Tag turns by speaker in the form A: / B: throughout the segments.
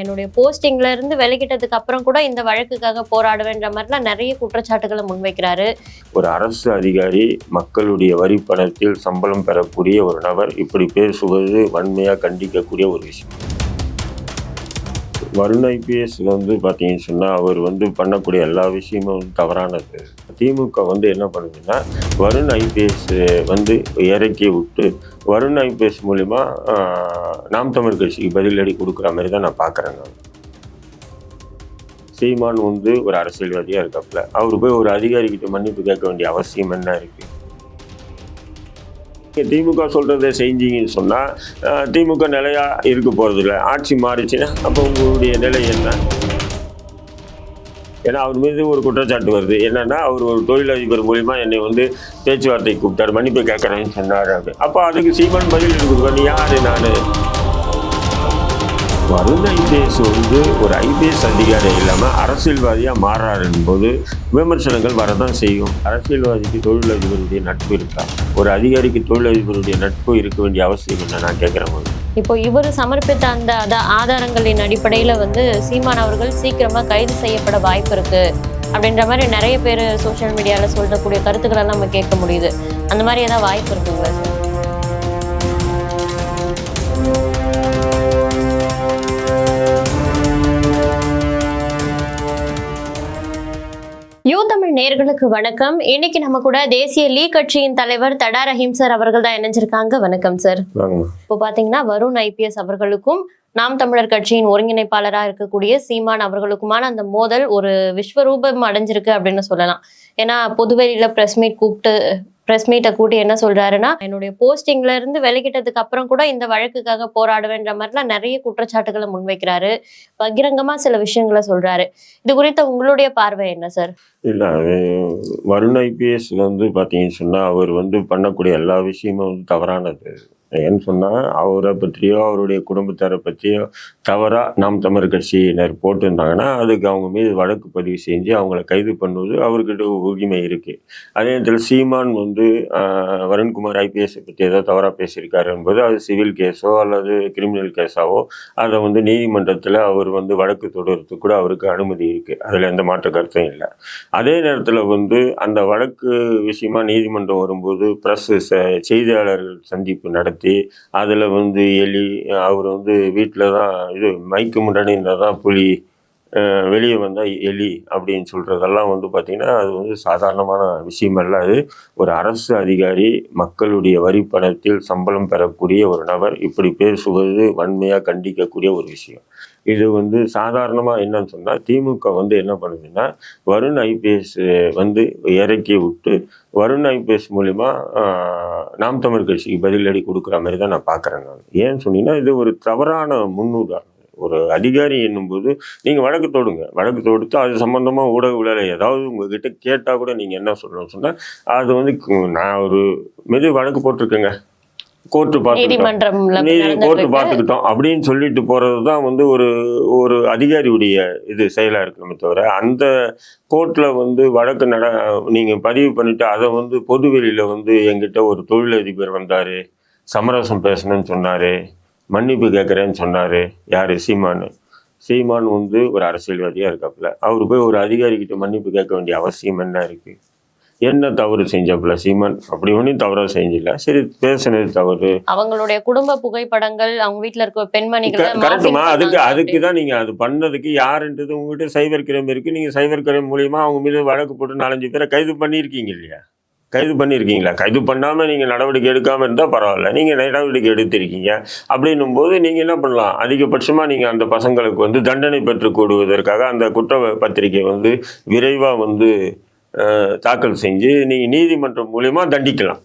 A: என்னுடைய போஸ்டிங்ல இருந்து விலகிட்டதுக்கு அப்புறம் கூட இந்த வழக்குக்காக போராடுவேன்ற மாதிரிலாம் நிறைய குற்றச்சாட்டுகளை முன்வைக்கிறாரு.
B: ஒரு அரசு அதிகாரி மக்களுடைய வரி பணத்தில் சம்பளம் பெறக்கூடிய ஒரு நபர் இப்படி பேசுவது வன்மையாக கண்டிக்கக்கூடிய ஒரு விஷயம். வருண் ஐபிஎஸ் வந்து பார்த்தீங்கன்னு சொன்னால் அவர் வந்து பண்ணக்கூடிய எல்லா விஷயமும் வந்து தவறானது. திமுக வந்து என்ன பண்ணுதுன்னா வருண் ஐபிஎஸ் வந்து இறக்கி விட்டு வருண் ஐபிஎஸ் மூலிமா நாம் தமிழ் கட்சிக்கு பதிலடி கொடுக்குற மாதிரி தான் நான் பார்க்குறேன் நான். சீமான் வந்து ஒரு அரசியல்வாதியாக இருக்காப்புல. அவர் போய் ஒரு அதிகாரிக்கிட்ட மன்னிப்பு கேட்க வேண்டிய அவசியம் என்ன இருக்குது திமுக சொல்றதை செஞ்சீங்கன்னு சொன்னா திமுக நிலையா இருக்க போறது இல்லை ஆட்சி மாறிச்சுன்னா அப்போ உங்களுடைய நிலை என்ன? ஏன்னா அவர் மீது ஒரு குற்றச்சாட்டு வருது. என்னன்னா அவர் ஒரு தொழிலதிபர் மூலியமா என்னை வந்து பேச்சுவார்த்தை கூப்பிட்டார். மன்னிப்பு கேட்கறேன்னு சொன்னார் அப்படி. அப்போ அதுக்கு சீமான் பதில் கொடுக்குறோம் நீ யாரு நான்? வருண் ஐபிஎஸ் வந்து ஒரு ஐபிஎஸ் அதிகாரி இல்லாமல் அரசியல்வாதியாக மாறாருன்னு போது விமர்சனங்கள் வரதான் செய்யும். அரசியல்வாதிக்கு தொழிலதிபருடைய நட்பு இருக்கா? ஒரு அதிகாரிக்கு தொழிலதிபருடைய நட்பு இருக்க வேண்டிய அவசியம் என்ன? நான் கேட்குறேன்
A: இப்போ இவர் சமர்ப்பித்த அந்த அத ஆதாரங்களின் அடிப்படையில் வந்து சீமான் அவர்கள் சீக்கிரமாக கைது செய்யப்பட வாய்ப்பு இருக்கு. அப்படின்ற மாதிரி நிறைய பேர் சோஷியல் மீடியாவில் சொல்லக்கூடிய கருத்துக்களெல்லாம் நம்ம கேட்க முடியுது. அந்த மாதிரி ஏதாவது வாய்ப்பு இருக்குங்களா சார்? நேர்களுக்கு வணக்கம். இன்னைக்கு நம்ம கூட தேசிய லீ கட்சியின் தலைவர் தடா ரஹீம் சார் அவர்கள் தான் இணைஞ்சிருக்காங்க. வணக்கம் சார். இப்போ பாத்தீங்கன்னா வருண் ஐபிஎஸ் அவர்களுக்கும் நாம் தமிழர் கட்சியின் ஒருங்கிணைப்பாளரா இருக்கக்கூடிய சீமான் அவர்களுக்குமான அந்த மோதல் ஒரு விஸ்வரூபம் அடைஞ்சிருக்கு அப்படின்னு சொல்லலாம். ஏன்னா பொதுவெளியில பிரஸ் மீட் கூப்பிட்டு ப்ரெஸ் மீட்டை கூட்டி என்ன சொல்றாருன்னா என்னுடைய போஸ்டிங்ல இருந்து விலகிட்டதுக்கு அப்புறம் கூட இந்த வழக்குக்காக போராடுவேன்ற மாதிரிலாம் நிறைய குற்றச்சாட்டுகளை முன்வைக்கிறாரு. பகிரங்கமா சில விஷயங்களை சொல்றாரு. இது குறித்த உங்களுடைய பார்வை என்ன சார்
B: இல்ல வருண் ஐபிஎஸ் வந்து பாத்தீங்கன்னு சொன்னால் அவர் வந்து பண்ணக்கூடிய எல்லா விஷயமும் வந்து தவறானது. ஏன்னு சொன்னால் அவரை பற்றியோ அவருடைய குடும்பத்தாரை பற்றியோ தவறாக நாம் தமிழ் கட்சியினர் போட்டிருந்தாங்கன்னா அதுக்கு அவங்க மீது வழக்கு பதிவு செஞ்சு அவங்கள கைது பண்ணுவது அவர்கிட்ட உரிமை இருக்குது அதே நேரத்தில் சீமான் வந்து வருண்குமார் ஐபிஎஸ் பற்றி ஏதோ தவறாக பேசியிருக்காரு என்பது அது சிவில் கேஸோ அல்லது கிரிமினல் கேஸாவோ அதை வந்து நீதிமன்றத்தில் அவர் வந்து வழக்கு தொடர்றதுக்கு கூட அவருக்கு அனுமதி இருக்குது அதில் எந்த மாற்று கருத்தும் இல்லை. அதே நேரத்தில் வந்து அந்த வழக்கு விஷயமா நீதிமன்றம் வரும்போது ப்ரெஸ் செய்தியாளர்கள் சந்திப்பு நடத்தி அதில் வந்து எலி அவர் வந்து வீட்டில் தான் இது மைக்கு முன்னாடி இருந்தால் தான் புலி வெளியே வந்தால் எலி அப்படின்னு சொல்கிறதெல்லாம் வந்து பார்த்திங்கன்னா அது வந்து சாதாரணமான விஷயம் அல்ல. அது ஒரு அரசு அதிகாரி மக்களுடைய வரி பணத்தில் சம்பளம் பெறக்கூடிய ஒரு நபர் இப்படி பேசுவது வன்மையாக கண்டிக்கக்கூடிய ஒரு விஷயம். இது வந்து சாதாரணமாக என்னன்னு சொன்னால் திமுக வந்து என்ன பண்ணுதுன்னா வருண் ஐபிஎஸ் வந்து இறக்கி விட்டு வருண் ஐபிஎஸ் மூலிமா நாம் தமிழ் கட்சிக்கு பதிலடி கொடுக்குற மாதிரி தான் நான் பார்க்குறேன் நான். ஏன்னு சொன்னீங்கன்னா இது ஒரு தவறான முன்னுதாரணம். ஒரு அதிகாரி என்னும்போது நீங்கள் வழக்கு தொடுங்க. வழக்கு தொடுத்து அது சம்மந்தமாக ஊடகவியல ஏதாவது உங்ககிட்ட கேட்டால் கூட நீங்கள் என்ன சொல்லணும்னு சொன்னால் அது வந்து நான் ஒரு மீது வழக்கு போட்டிருக்கேங்க. கோர்ட்டு பார்த்து
A: நீதிமன்றம்ல
B: நீதி
A: நடந்துட்டு
B: கோர்ட்டு. பார்த்துக்கிட்டோம். அப்படின்னு சொல்லிட்டு போறது தான் வந்து ஒரு ஒரு அதிகாரியுடைய இது செயலா இருக்கணுமே தவிர அந்த கோர்ட்ல வந்து வழக்கு நட நீங்க பதிவு பண்ணிட்டு அதை வந்து பொதுவெளியில வந்து எங்கிட்ட ஒரு தொழிலதிபர் வந்தாரு. சமரசம் பேசணும்னு சொன்னாரு. மன்னிப்பு கேட்குறேன்னு சொன்னாரு. யாரு? சீமான். சீமான் வந்து ஒரு அரசியல்வாதியா இருக்காப்புல. அவர் போய் ஒரு அதிகாரிகிட்ட மன்னிப்பு கேட்க வேண்டிய அவசியம் என்ன இருக்கு? என்ன தவறு செஞ்சாப்புல சீமான்? அப்படி ஒன்றும் தவறா செஞ்சில்ல சரி பேசுனது தவறு.
A: அவங்களுடைய குடும்ப புகைப்படங்கள் அவங்க வீட்ல இருக்க பெண்மணிகளை
B: கரெக்டுமா அதுக்கு அதுக்கு தான் நீங்க அது பண்ணதுக்கு யாருன்றது உங்ககிட்ட சைபர் கிரைம் இருக்கு. நீங்க சைபர் கிரைம் மூலியமா அவங்க மீது வழக்கு போட்டு நாலஞ்சு பேரை கைது பண்ணியிருக்கீங்க இல்லையா? கைது பண்ணியிருக்கீங்களா? கைது பண்ணாமல் நீங்கள் நடவடிக்கை எடுக்காமல் இருந்தால் பரவாயில்ல. நீங்கள் நடவடிக்கை எடுத்திருக்கீங்க. அப்படின்னும் போது நீங்கள் என்ன பண்ணலாம்? அதிகபட்சமாக நீங்கள் அந்த பசங்களுக்கு வந்து தண்டனை பெற்றுக் கூடுவதற்காக அந்த குற்ற பத்திரிகை வந்து விரைவாக வந்து தாக்கல் செஞ்சு நீங்கள் நீதிமன்றம் மூலிமா தண்டிக்கலாம்.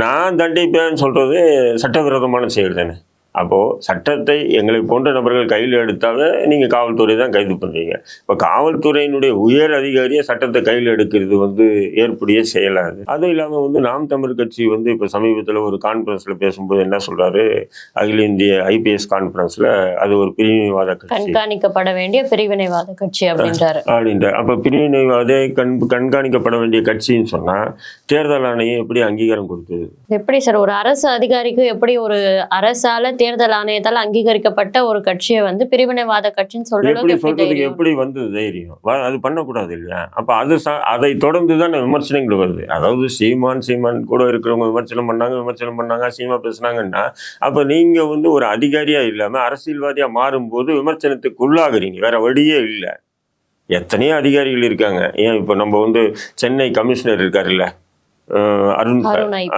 B: நான் தண்டிப்பேன்னு சொல்கிறது சட்டவிரோதமான செயல் தானே. அப்போது சட்டத்தை எங்களை போன்ற நபர்கள் கையில் எடுத்தாவே நீங்கள் காவல்துறை தான் கைது பண்ணுறீங்க இப்போ காவல்துறையினுடைய உயர் அதிகாரியை சட்டத்தை கையில் எடுக்கிறது வந்து ஏற்புடைய செயலாது. அதுவும் இல்லாமல் வந்து நாம் தமிழ் கட்சி வந்து இப்போ சமீபத்தில் ஒரு கான்ஃபரன்ஸில் பேசும்போது என்ன சொல்கிறாரு அகில இந்திய ஐபிஎஸ் கான்ஃபரன்ஸில் அது ஒரு பிரிவினைவாத கட்சி.
A: கண்காணிக்கப்பட வேண்டிய பிரிவினைவாத கட்சி அப்படின்றாரு.
B: அப்படின்ற அப்போ பிரிவினைவாத கண் கண்காணிக்கப்பட வேண்டிய கட்சின்னு சொன்னால் தேர்தல் ஆணையம் எப்படி அங்கீகாரம் கொடுத்தது?
A: எப்படி சார் ஒரு அரசு அதிகாரிக்கு எப்படி ஒரு அரசால தேர்தல் ஆணையத்தால் அங்கீகரிக்கப்பட்ட ஒரு கட்சியை வந்து பிரிவினைவாத கட்சின்னு சொல்ற
B: எப்படி
A: அளவுக்கு எப்படி
B: சொல்றதுக்கு? எப்படி வந்தது தைரியம்? அது பண்ணக்கூடாது இல்லையா? அப்ப அது அதை தொடர்ந்து தான் விமர்சனங்கள் வருது. அதாவது சீமான் சீமான் கூட இருக்கிறவங்க விமர்சனம் பண்ணாங்க விமர்சனம் பண்ணாங்க சீமா பேசுனாங்கன்னா அப்ப நீங்க வந்து ஒரு அதிகாரியா இல்லாம அரசியல்வாதியா மாறும்போது விமர்சனத்துக்கு உள்ளாகுறீங்க வேற வழியே இல்லை. எத்தனையோ அதிகாரிகள் இருக்காங்க. ஏன் இப்போ நம்ம வந்து சென்னை கமிஷனர் இருக்காருல்ல? அருண்.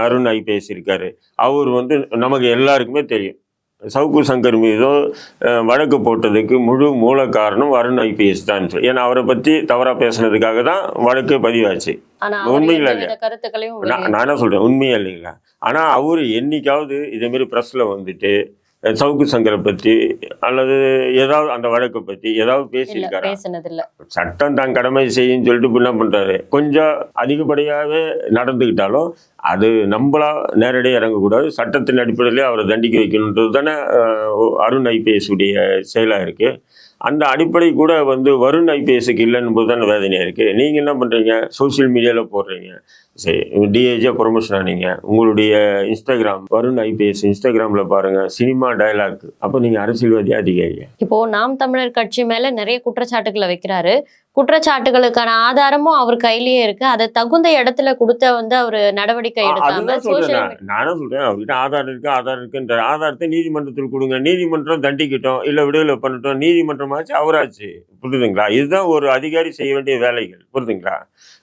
A: அருண்.
B: ஐபிஎஸ் இருக்காரு அவர் வந்து நமக்கு எல்லாருக்குமே தெரியும். சவுக்கு சங்கர் மீதோ அஹ், வழக்கு போட்டதுக்கு முழு மூல காரணம் அருண் ஐபிஎஸ் தான். ஏன்னா அவரை பற்றி தவறாக பேசுனதுக்காக தான் வழக்கு பதிவாச்சு. உண்மையில
A: எந்தவித
B: இல்ல.
A: கருத்துக்களையும்
B: நான் என்ன சொல்கிறேன் உண்மையா இல்லைங்களா? ஆனால் அவர் என்னைக்காவது இதேமாரி ப்ரெஸ்ஸில் வந்துட்டு சவுக்கு சங்கரை பற்றி அல்லது ஏதாவது அந்த வழக்கை பற்றி ஏதாவது பேசியிருக்காரா? சட்டம் தான் கடமை செய்யுன்னு சொல்லிட்டு என்ன பண்றாரு? கொஞ்சம் அதிகப்படியாகவே நடந்துக்கிட்டாலும் அது நம்மளா நேரடியாக இறங்கக்கூடாது. சட்டத்தின் அடிப்படையிலே அவரை தண்டிக்க வைக்கணுன்றது தானே அருண் ஐபிஎஸ் உடைய செயலாக இருக்கு. அந்த அடிப்படை கூட வந்து வருண் ஐபிஎஸ்க்கு இல்லைன்னு போது தானே வேதனையாக இருக்குது நீங்கள் என்ன பண்ணுறீங்க சோஷியல் மீடியாவில் போடுறீங்க. சரி டிஏஜே ப்ரொமோஷன் ஆனீங்க. உங்களுடைய இன்ஸ்டாகிராம் வருண் ஐபிஎஸ் இன்ஸ்டாகிராமில் பாருங்கள் சினிமா டயலாக் அப்போ நீங்கள் அரசியல்வாதியா அதிகாரிங்க
A: இப்போது நாம் தமிழர் கட்சி மேலே நிறைய குற்றச்சாட்டுகளை வைக்கிறாரு. குற்றச்சாட்டுகளுக்கான ஆதாரமும் அவர் கையிலேயே இருக்கு. அதை தகுந்த இடத்துல கொடுத்த வந்து அவர் நடவடிக்கை
B: அதுதான் சொல்றேன். நானும் சொல்றேன். அவர்கிட்ட ஆதாரம் இருக்கு ஆதாரம் இருக்குன்ற ஆதாரத்தை நீதிமன்றத்தில் கொடுங்க. நீதிமன்றம் தண்டிக்கட்டும் இல்ல விடுதலை பண்ணட்டும். நீதிமன்றமாச்சு அவராச்சு. புரியுதுங்களா? இதுதான் ஒரு அதிகாரி செய்ய வேண்டிய வேலைகள். புரியுதுங்களா?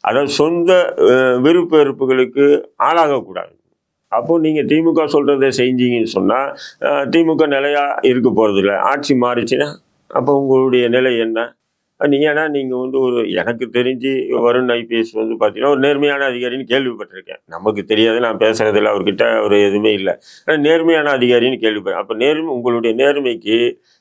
B: அதாவது சொந்த விருப்ப வெறுப்புகளுக்கு ஆளாகக்கூடாது. அப்போ நீங்க திமுக சொல்றதை செஞ்சீங்கன்னு சொன்னா அஹ், திமுக நிலையா இருக்க போறது இல்லை ஆட்சி மாறிச்சுன்னா அப்போ உங்களுடைய நிலை என்ன? நீங்க ஏன்னா நீங்க வந்து ஒரு எனக்கு தெரிஞ்சு வருண் ஐபிஎஸ் வந்து பார்த்தீங்கன்னா ஒரு நேர்மையான அதிகாரின்னு கேள்விப்பட்டிருக்கேன். நமக்கு தெரியாது நான் பேசுறதில்ல அவர்கிட்ட ஒரு எதுவுமே இல்லை. ஆனால் நேர்மையான அதிகாரின்னு கேள்விப்பட்டேன். அப்போ நேர்மை உங்களுடைய நேர்மைக்கு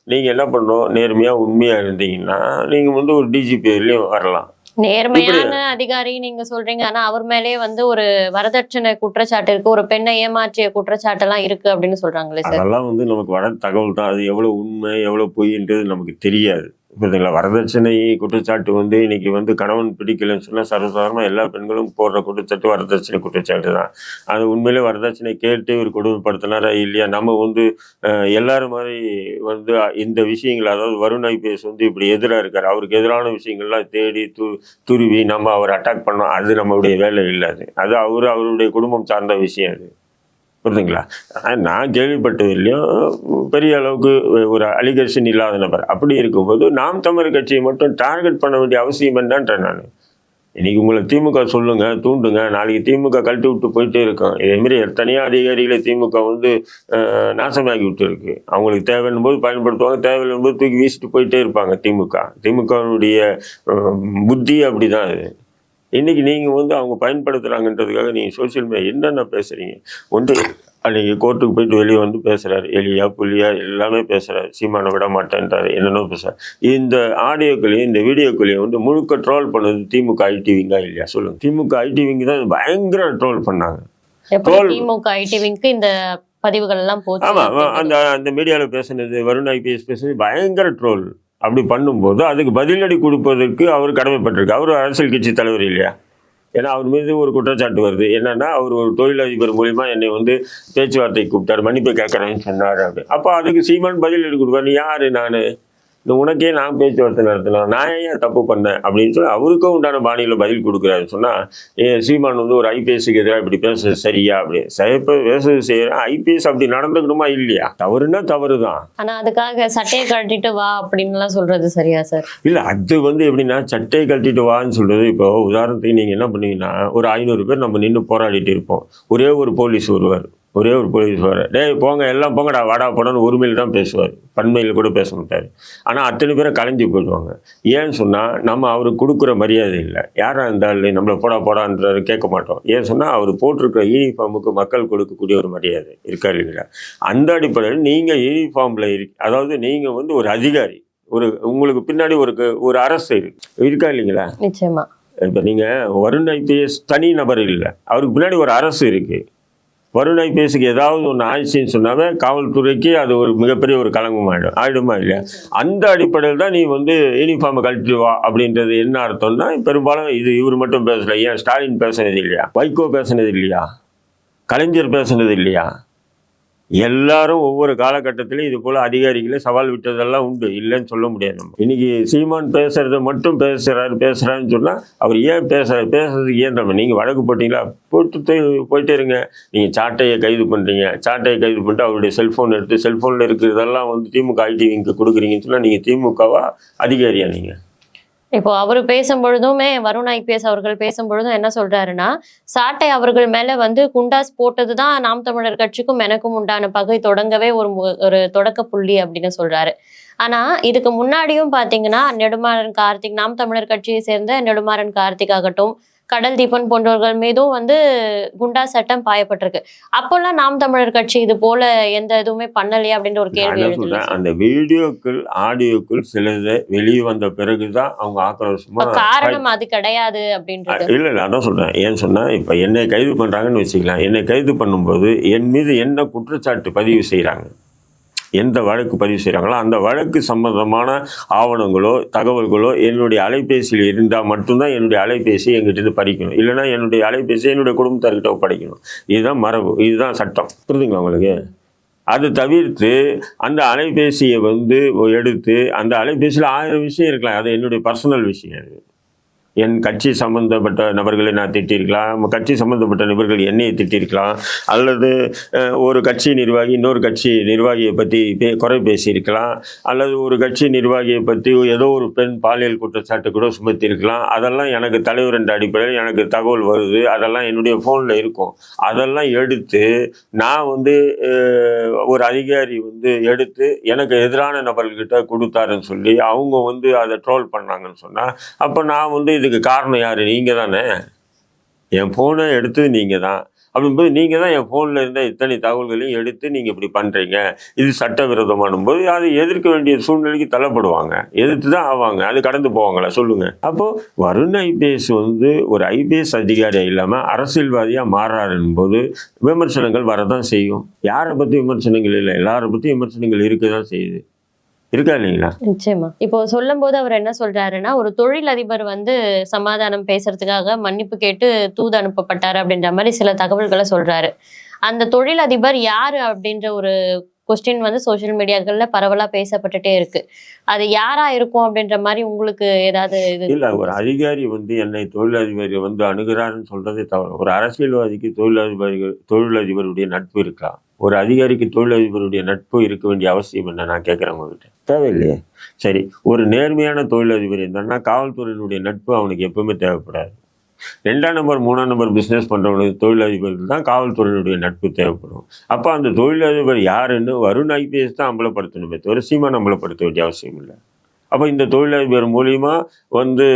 B: நீங்கள் என்ன பண்ணணும்? நேர்மையாக உண்மையாக இருந்தீங்கன்னா நீங்கள் வந்து ஒரு டிஜிபிலையும் வரலாம்.
A: நேர்மையான அதிகாரி நீங்க சொல்றீங்க. ஆனா அவர் மேலேயே வந்து ஒரு வரதட்சணை குற்றச்சாட்டு இருக்கு. ஒரு பெண்ணை ஏமாற்றிய குற்றச்சாட்டு எல்லாம் இருக்கு அப்படின்னு சொல்றாங்களே சார்.
B: அதெல்லாம் வந்து நமக்கு வர தகவல் தான். அது எவ்வளோ உண்மை எவ்வளோ பொய்ன்றது நமக்கு தெரியாது. புரியுதுங்களா வரதட்சணை குற்றச்சாட்டு வந்து இன்னைக்கு வந்து கணவன் பிடிக்கலன்னு சொன்னால் சர்வசாதாரணமாக எல்லா பெண்களும் போடுற குற்றச்சாட்டு வரதட்சணை குற்றச்சாட்டு தான். அது உண்மையிலே வரதட்சணை கேட்டு இவர் கொடுமைப்படுத்தினாரா இல்லையா? நம்ம வந்து எல்லாரும் மாதிரி வந்து இந்த விஷயங்கள் அதாவது வருண் ஐபிஎஸ் வந்து இப்படி எதிராக இருக்கார். அவருக்கு எதிரான விஷயங்கள்லாம் தேடி து துருவி நம்ம அவர் அட்டாக் பண்ணோம். அது நம்மளுடைய வேலை இல்லை அது. அது அவர் அவருடைய குடும்பம் சார்ந்த விஷயம் அது. புரியுதுங்களா? ஆனா, நான் கேள்விப்பட்டதில்லையும் பெரிய அளவுக்கு ஒரு அலிகேஷன் இல்லாத நபர். அப்படி இருக்கும்போது நாம் தமிழர் கட்சியை மட்டும் டார்கெட் பண்ண வேண்டிய அவசியம் என்னன்றேன் நான். இன்றைக்கி உங்களை திமுக சொல்லுங்கள் தூண்டுங்க. நாளைக்கு திமுக கழட்டி விட்டு போயிட்டே இருக்கோம். இதேமாரி எத்தனையோ அதிகாரிகளை திமுக வந்து நாசமாகி விட்டு இருக்கு அவங்களுக்கு தேவைன்னும் போது பயன்படுத்துவாங்க தேவையில்லும் போது தூக்கி வீசிட்டு போயிட்டே இருப்பாங்க திமுக. திமுகவுடைய புத்தி அப்படிதான் அது. இன்னைக்கு நீங்கள் வந்து அவங்க பயன்படுத்துகிறாங்கன்றதுக்காக நீங்கள் சோஷியல் மீடியா என்னென்ன பேசுகிறீங்க ஒன்று அன்னைக்கு கோர்ட்டுக்கு போயிட்டு வெளியே வந்து பேசுகிறாரு எலியா புலியா எல்லாமே பேசுகிறாரு சீமானை விட மாட்டேன்றாரு. என்னென்ன பேசுகிறார் இந்த ஆடியோக்களையும் இந்த வீடியோக்களையும் வந்து முழுக்க ட்ரோல் பண்ணது திமுக ஐடிவிங்கா இல்லையா? சொல்லுங்கள் திமுக ஐடிவிங்க தான் பயங்கர ட்ரோல் பண்ணாங்க. தோல்.
A: திமுக ஐடிவிங்க்கு இந்த பதிவுகள் எல்லாம் போச்சு?
B: ஆமாம். அந்த அந்த மீடியாவில் பேசுனது வருண் ஐபிஎஸ் பேசுனது பயங்கர ட்ரோல் அப்படி பண்ணும்போது அதுக்கு பதிலடி கொடுப்பதற்கு அவர் கடமைப்பட்டிருக்கு அவர் அரசியல் கட்சி தலைவர் இல்லையா? ஏன்னா அவர் மீது ஒரு குற்றச்சாட்டு வருது. என்னன்னா அவர் ஒரு தொழிலதிபர் மூலியமா என்னை வந்து பேச்சுவார்த்தை கூப்பிட்டாரு. மன்னிப்பு கேட்கறேன்னு சொன்னார் அப்படி. அப்போ அதுக்கு சீமான் பதிலடி கொடுப்பார். யார் யாரு நான்? இந்த உனக்கே நான் பேச்சுவார்த்தை நடத்தலாம் நான் ஏன் தப்பு பண்ணேன் அப்படின்னு சொல்லி அவருக்கும் உண்டான பாணியில் பதில் கொடுக்குறாரு. சொன்னால் ஏ சீமான் வந்து ஒரு ஐபிஎஸ்க்கு எதிராக இப்படி பேச சரியா? அப்படி இப்போ பேசுறது செய்யறேன் ஐபிஎஸ் அப்படி நடந்துக்கணுமா இல்லையா? தவறுனா தவறு தான்
A: ஆனா அதுக்காக சட்டையை கழட்டிட்டு வா அப்படின்னு எல்லாம் சொல்றது சரியா சார்?
B: இல்லை அது வந்து எப்படின்னா சட்டையை கழட்டிட்டு வான்னு சொல்றது இப்போ உதாரணத்துக்கு நீங்கள் என்ன பண்ணீங்கன்னா ஒரு ஐநூறு பேர் நம்ம நின்று போராடிட்டு இருப்போம். ஒரே ஒரு போலீஸ் வருவார் ஒரே ஒரு போலீஸ் வர டேய் போங்க எல்லாம் போங்கடா வாடா போடான்னு ஒருமையில் தான் பேசுவார். பன்மையில் கூட பேச மாட்டார். ஆனால் அத்தனை பேரை கலைஞ்சு போயிடுவாங்க. ஏன்னு சொன்னால் நம்ம அவருக்கு கொடுக்குற மரியாதை இல்லை. யாராக இருந்தாலும் நம்மளை போடா போடான்றாரு கேட்க மாட்டோம். ஏன் சொன்னால் அவர் போட்டிருக்கிற யூனிஃபார்முக்கு மக்கள் கொடுக்கக்கூடிய ஒரு மரியாதை இருக்கா இல்லைங்களா? அந்த அடிப்படையில் நீங்கள் யூனிஃபார்மில் இரு அதாவது நீங்கள் வந்து ஒரு அதிகாரி ஒரு உங்களுக்கு பின்னாடி ஒரு ஒரு அரசு இருக்கு இருக்கா இல்லைங்களா?
A: நிச்சயமா.
B: இப்போ நீங்கள் வருண் ஐபிஎஸ் தனி நபர் இல்லை. அவருக்கு பின்னாடி ஒரு அரசு இருக்கு. வருணை பேசுக்கு ஏதாவது ஒன்று ஆயிடுச்சுன்னு சொன்னாவே காவல்துறைக்கு அது ஒரு மிகப்பெரிய ஒரு களங்கம் ஆயிடும் ஆகிடுமா இல்லையா? அந்த அடிப்படையில் தான் நீ வந்து யூனிஃபார்மை கழட்டி வா அப்படின்றது என்ன அர்த்தம்னா பெரும்பாலும் இது இவர் மட்டும் பேசல ஏன் ஸ்டாலின் பேசுனது இல்லையா? வைகோ பேசுனது இல்லையா? கலைஞர் பேசுனது இல்லையா? எல்லாரும் ஒவ்வொரு காலகட்டத்திலும் இது போல அதிகாரிகளை சவால் விட்டதெல்லாம் உண்டு. இல்லைன்னு சொல்ல முடியாது நம்ம. இன்னைக்கு சீமான் பேசுகிறத மட்டும் பேசுறாரு பேசுறாருன்னு சொன்னால் அவர் ஏன் பேசுறாரு? பேசுறதுக்கு ஏன் நம்ம? நீங்க வழக்கு போட்டீங்களா? போட்டு போயிட்டே இருங்க. நீங்க சாட்டையை கைது பண்றீங்க. சாட்டையை கைது பண்ணிட்டு அவருடைய செல்போன் எடுத்து செல்போன்ல இருக்கிறதெல்லாம் வந்து திமுக ஐடி விங்க்கு கொடுக்குறீங்கன்னு சொன்னா நீங்க திமுகவா? அதிகாரியா நீங்கள்
A: இப்போ அவர் பேசும்பொழுதுமே வருண் ஐபிஎஸ் அவர்கள் பேசும்பொழுதும் என்ன சொல்றாருன்னா சாட்டை அவர்கள் மேல வந்து குண்டாஸ் போட்டதுதான் நாம் தமிழர் கட்சிக்கும் எனக்கும் உண்டான பகை தொடங்கவே ஒரு ஒரு தொடக்க புள்ளி அப்படின்னு சொல்றாரு. ஆனா இதுக்கு முன்னாடியும் பாத்தீங்கன்னா நெடுமாறன் கார்த்திக் நாம் தமிழர் கட்சியை சேர்ந்த நெடுமாறன் கார்த்திக் ஆகட்டும் கடல் தீபன் போன்றவர்கள் மீதும் வந்து குண்டா சட்டம் பாயப்பட்டிருக்கு. அப்போல்லாம் நாம் தமிழர் கட்சி இது போல எந்த இதுவுமே பண்ணலையே அப்படின்ற ஒரு கேள்வி
B: அந்த வீடியோக்கள் ஆடியோக்கள் சிலது வெளியே வந்த பிறகுதான் அவங்க ஆக்ரோஷமா
A: காரணம் அது கிடையாது அப்படின்றது.
B: இல்ல இல்ல அதான் சொல்றேன். ஏன் சொன்னா இப்ப என்னை கைது பண்றாங்கன்னு வச்சுக்கலாம். என்னை கைது பண்ணும்போது என் மீது என்ன குற்றச்சாட்டு பதிவு செய்றாங்க? எந்த வழக்கு பதிவு செய்கிறாங்களோ அந்த வழக்கு சம்பந்தமான ஆவணங்களோ தகவல்களோ என்னுடைய அலைபேசியில் இருந்தால் மட்டும்தான் என்னுடைய அலைபேசி எங்கிட்ட இருந்து பறிக்கணும். இல்லைன்னா என்னுடைய அலைபேசி என்னுடைய குடும்பத்தார்கிட்ட ஒப்படைக்கணும். இதுதான் மரபு. இதுதான் சட்டம். புரியுதுங்களா உங்களுக்கு? அது தவிர்த்து அந்த அலைபேசியை வந்து எடுத்து அந்த அலைபேசியில் ஆயிரம் விஷயம் இருக்கலாம். அது என்னுடைய பர்சனல் விஷயம் அது. என் கட்சி சம்பந்தப்பட்ட நபர்களை நான் திட்டிருக்கலாம் கட்சி சம்பந்தப்பட்ட நபர்கள் என்னையை திட்டிருக்கலாம் அல்லது ஒரு கட்சி நிர்வாகி இன்னொரு கட்சி நிர்வாகியை பற்றி பே குறை பேசியிருக்கலாம் அல்லது ஒரு கட்சி நிர்வாகியை பற்றி ஏதோ ஒரு பெண் பாலியல் குற்றச்சாட்டு கூட சுமத்திருக்கலாம் அதெல்லாம் எனக்கு தலைவர் என்ற அடிப்படையில் எனக்கு தகவல் வருது. அதெல்லாம் என்னுடைய ஃபோனில் இருக்கும். அதெல்லாம் எடுத்து நான் வந்து ஒரு அதிகாரி வந்து எடுத்து எனக்கு எதிரான நபர்கிட்ட கொடுத்தாருன்னு சொல்லி அவங்க வந்து அதை ட்ரோல் பண்ணாங்கன்னு சொன்னால் அப்போ நான் வந்து இது இதுக்கு காரணம் யார்? நீங்கள் தானே. என் ஃபோனை எடுத்தது நீங்கள் தான். அப்படிங்கும்போது நீங்கள் தான் என் ஃபோனில் இருந்த இத்தனை தகவல்களையும் எடுத்து நீங்கள் இப்படி பண்ணுறீங்க இது சட்டவிரோதமான போது அதை எதிர்க்க வேண்டிய சூழ்நிலைக்கு தள்ளப்படுவாங்க. எதிர்த்து தான் ஆவாங்க. அது கடந்து போவாங்களா? சொல்லுங்கள் அப்போது வருண் ஐபிஎஸ் வந்து ஒரு ஐபிஎஸ் அதிகாரியாக இல்லாமல் அரசியல்வாதியாக மாறாருன்னு போது விமர்சனங்கள் வரதான் செய்யும். யாரை பற்றி விமர்சனங்கள் இல்லை? எல்லாரை பற்றி விமர்சனங்கள் இருக்க தான் செய்யுது. இருக்கா இல்லைங்களா?
A: நிச்சயமா. இப்போ சொல்லும் போது அவர் என்ன சொல்றாருன்னா ஒரு தொழில் அதிபர் வந்து சமாதானம் பேசுறதுக்காக மன்னிப்பு கேட்டு தூது அனுப்பப்பட்டாரு அப்படின்ற மாதிரி சில தகவல்களை சொல்றாரு. அந்த தொழில் அதிபர் யாரு அப்படின்ற ஒரு கொஸ்டின் வந்து சோஷியல் மீடியாக்கள்ல பரவலா பேசப்பட்டுட்டே இருக்கு. அது யாரா இருக்கும் அப்படின்ற மாதிரி உங்களுக்கு ஏதாவது இது
B: இல்ல ஒரு அதிகாரி வந்து என்னை தொழிலதிபர் வந்து அணுகிறாருன்னு சொல்றதே தவறு. ஒரு அரசியல்வாதிக்கு தொழிலதிபர்கள் தொழிலதிபருடைய நட்பு இருக்கலாம் ஒரு அதிகாரிக்கு தொழிலதிபருடைய நட்பு இருக்க வேண்டிய அவசியம் என்ன? நான் கேட்குறேன் உங்ககிட்ட. தேவையில்லையே. சரி ஒரு நேர்மையான தொழிலதிபர் இருந்தான்னா காவல்துறையினுடைய நட்பு அவனுக்கு எப்பவுமே தேவைப்படாது. ரெண்டாம் நம்பர் மூணாம் நம்பர் பிஸ்னஸ் பண்ணுறவனுக்கு தொழிலதிபருக்கு தான் காவல்துறையினுடைய நட்பு தேவைப்படும். அப்போ அந்த தொழிலதிபர் யாருன்னு வருண் ஐபிஎஸ் தான் அம்பலப்படுத்தணுமே தவிர சீமான் அம்பலப்படுத்த வேண்டிய அவசியம் இல்லை. அப்போ இந்த தொழிலதிபர் மூலியமா வந்து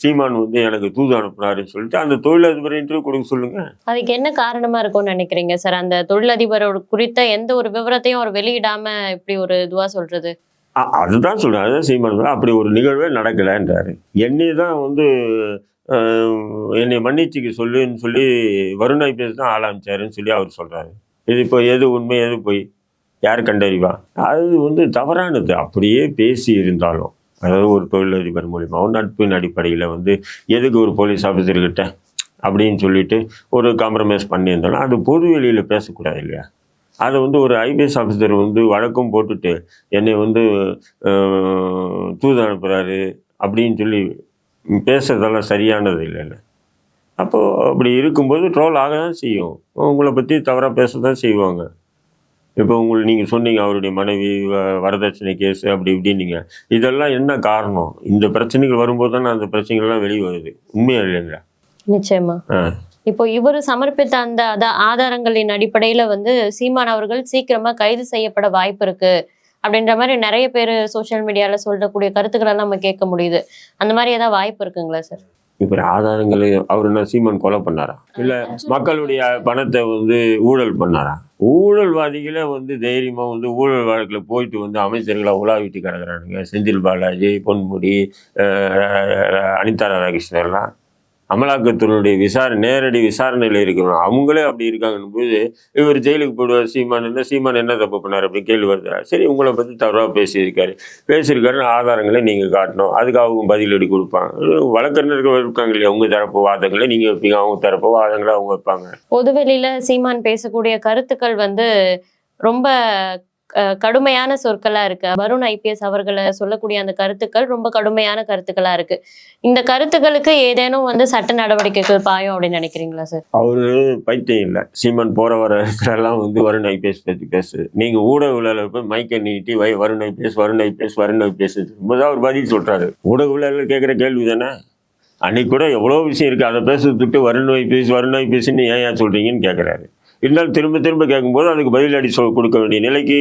B: சீமான் வந்து எனக்கு தூது அனுப்புனாருன்னு சொல்லிட்டு அந்த தொழிலதிபர் இன்டர்வியூ கொடுக்க சொல்லுங்க.
A: அதுக்கு என்ன காரணமா இருக்கும்னு நினைக்கிறீங்க சார் அந்த தொழிலதிபரோட குறித்த எந்த ஒரு விவரத்தையும் அவர் வெளியிடாம இப்படி ஒரு இதுவா சொல்றது?
B: அதுதான் சொல்றேன். அதுதான் சீமான். அப்படி ஒரு நிகழ்வே நடக்கலைன்றாரு. என்னை தான் வந்து என்னை மன்னிச்சுக்க சொல்லுன்னு சொல்லி வருண் ஐபிஎஸ் தான் ஆளாமிச்சாருன்னு சொல்லி அவர் சொல்றாரு. இது இப்போ எது உண்மை எது போய்? யார் கண்டறிவா? அது வந்து தவறானது. அப்படியே பேசி இருந்தாலும். அதாவது ஒரு தொழிலதிபர் மூலியமாகவும் நட்பின் அடிப்படையில் வந்து எதுக்கு ஒரு போலீஸ் ஆஃபீஸர்கிட்ட அப்படின்னு சொல்லிட்டு ஒரு காம்ப்ரமைஸ் பண்ணியிருந்தாலும் அது பொது வெளியில் பேசக்கூடாது இல்லையா? அதை வந்து ஒரு ஐபிஎஸ் ஆஃபீஸர் வந்து வழக்கம் போட்டுட்டு என்னை வந்து தூது அனுப்புகிறாரு அப்படின்னு சொல்லி பேசுறதெல்லாம் சரியானது இல்லைல்ல. அப்போது அப்படி இருக்கும்போது ட்ரோல் ஆக தான் செய்யும். உங்களை பற்றி தவறாக பேச தான் செய்வாங்க. இப்போ உங்களுக்கு நீங்கள் சொன்னீங்க அவருடைய மனைவி வரதட்சணை கேஸ் அப்படி இப்படின்னீங்க. இதெல்லாம் என்ன காரணம்? இந்த பிரச்சனைகள் வரும்போது தானே அந்த பிரச்சனைகள்லாம் வெளியே வருது. உண்மையா இல்லைங்களா?
A: நிச்சயமா. இப்போ இவர் சமர்ப்பித்த அந்த அத- ஆதாரங்களின் அடிப்படையில வந்து சீமான் அவர்கள் சீக்கிரமா கைது செய்யப்பட வாய்ப்பு இருக்கு. அப்படின்ற மாதிரி நிறைய பேர் சோஷியல் மீடியால சொல்லக்கூடிய கருத்துக்கள் எல்லாம் நம்ம கேட்க முடியுது. அந்த மாதிரி ஏதாவது வாய்ப்பு இருக்குங்களா சார்?
B: இப்போ ஆதாரங்களை அவர் என்ன சீமான் கொலை பண்ணாரா? இல்லை மக்களுடைய பணத்தை வந்து ஊழல் பண்ணாரா? ஊழல்வாதிகளே வந்து தைரியமா வந்து ஊழல் வழக்கில் போயிட்டு வந்து அமைச்சர்களா உலாவிட்டு கிடக்குறானுங்க. செந்தில் பாலாஜி பொன்முடி அனிதா ராதாகிருஷ்ணன்லாம். அமலாக்கத்துறையுடைய விசாரணை நேரடி விசாரணையில் இருக்கிறோம் அவங்களே அப்படி இருக்காங்கன்னு போது இவர் ஜெயிலுக்கு போடுவார் சீமான் என்ன சீமான் என்ன தப்பு பண்ணார் அப்படின்னு கேள்வி வருது? சரி உங்களை பற்றி தவறாக பேசியிருக்காரு. பேசியிருக்காருன்னு ஆதாரங்களை நீங்கள் காட்டணும். அதுக்கு அவங்க பதிலடி கொடுப்பாங்க. வழக்கறிஞர்கள் இருக்காங்க இல்லையா? உங்கள் தரப்பு வாதங்களை நீங்கள் வைப்பீங்க. அவங்க தரப்பு வாதங்களை அவங்க வைப்பாங்க.
A: பொதுவெளியில் சீமான் பேசக்கூடிய கருத்துக்கள் வந்து ரொம்ப கடுமையான சொற்களா இருக்கு. வருண் ஐபிஎஸ் அவர்களை சொல்லக்கூடிய அந்த கருத்துக்கள் ரொம்ப கடுமையான கருத்துக்களா இருக்கு. இந்த கருத்துக்களுக்கு ஏதேனும் வந்து சட்ட நடவடிக்கைகள் பாயும் அப்படின்னு நினைக்கிறீங்களா சார்
B: அவரு பைத்தியம் இல்லை. சீமன் போற வர இடத்துலலாம் வந்து வருண் ஐபிஎஸ் பற்றி பேசு. நீங்க ஊடக போய் மைக்கை நீட்டி வை Varun IPS Varun IPS Varun IPS போது அவர் பதில் சொல்றாரு. ஊடகவியல கேட்குற கேள்வி தானே? அன்னைக்கு கூட எவ்வளோ விஷயம் இருக்கு. அதை பேசுறதுட்டு வருண் ஐபிஎஸ் வருண் ஐபிஎஸ்ன்னு ஏன் ஏன் சொல்றீங்கன்னு கேட்குறாரு இருந்தாலும் திரும்ப திரும்ப கேட்கும்போது அதுக்கு பதிலடி சொல் கொடுக்க வேண்டிய நிலைக்கு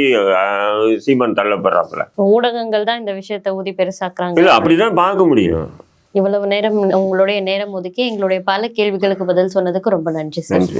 B: சீமான் தள்ளப்படுறாப்புல.
A: ஊடகங்கள் தான் இந்த விஷயத்தை ஊதி பெருசாக்குறாங்க.
B: இல்லை அப்படிதான் பார்க்க முடியும்.
A: இவ்வளவு நேரம் உங்களுடைய நேரம் ஒதுக்கி எங்களுடைய பல கேள்விகளுக்கு பதில் சொன்னதுக்கு ரொம்ப நன்றி சார்.
B: நன்றி